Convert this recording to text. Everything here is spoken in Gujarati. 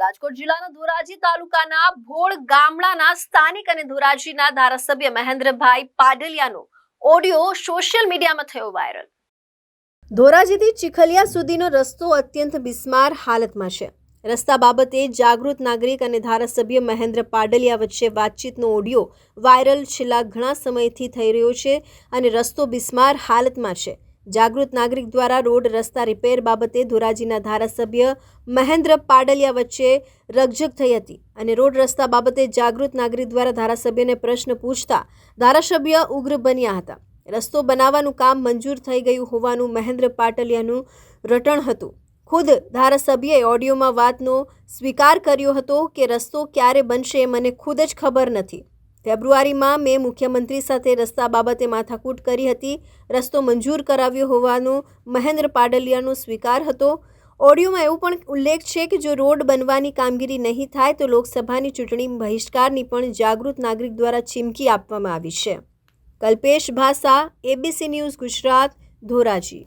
રાજકોટ જિલ્લાના ધોરાજી તાલુકાના ભોળ ગામડાના સ્થાનિક અને ધોરાજીના ધારાસભ્ય મહેન્દ્રભાઈ પાડલિયાનો ઓડિયો સોશિયલ મીડિયામાં થયો વાયરલ. ધોરાજીથી ચીખલિયા સુધીનો રસ્તો અત્યંત બિસ્માર હાલતમાં છે. રસ્તા બાબતે જાગૃત નાગરિક અને ધારાસભ્ય મહેન્દ્ર પાડલિયા વચ્ચે વાતચીતનો ઓડિયો વાયરલ છેલ્લા ઘણા સમયથી થઈ રહ્યો છે અને રસ્તો બિસ્માર હાલતમાં છે. જાગૃત નાગરિક દ્વારા રોડ રસ્તા રિપેર બાબતે ધોરાજીના ધારાસભ્ય મહેન્દ્ર પાડલિયા વચ્ચે રકઝક થઈ હતી અને રોડ રસ્તા બાબતે જાગૃત નાગરિક દ્વારા ધારાસભ્યને પ્રશ્ન પૂછતા ધારાસભ્ય ઉગ્ર બન્યા હતા. રસ્તો બનાવવાનું કામ મંજૂર થઈ ગયું હોવાનું મહેન્દ્ર પાટલિયાનું રટણ હતું. ખુદ ધારાસભ્યએ ઓડિયોમાં વાતનો સ્વીકાર કર્યો હતો કે રસ્તો ક્યારે બનશે એ મને ખુદ જ ખબર નથી. ફેબ્રુઆરીમાં મેં મુખ્યમંત્રી સાથે રસ્તા બાબતે માથાકૂટ કરી હતી. રસ્તો મંજૂર કરાવ્યો હોવાનો મહેન્દ્ર પાડલિયાનો સ્વીકાર હતો. ઓડિયોમાં એવું પણ ઉલ્લેખ છે કે જો રોડ બનવાની કામગીરી નહીં થાય તો લોકસભાની ચૂંટણી બહિષ્કારની પણ જાગૃત નાગરિક દ્વારા ચીમકી આપવામાં આવી છે. કલ્પેશ ભાષા એબીસી ન્યૂઝ ગુજરાત, ધોરાજી.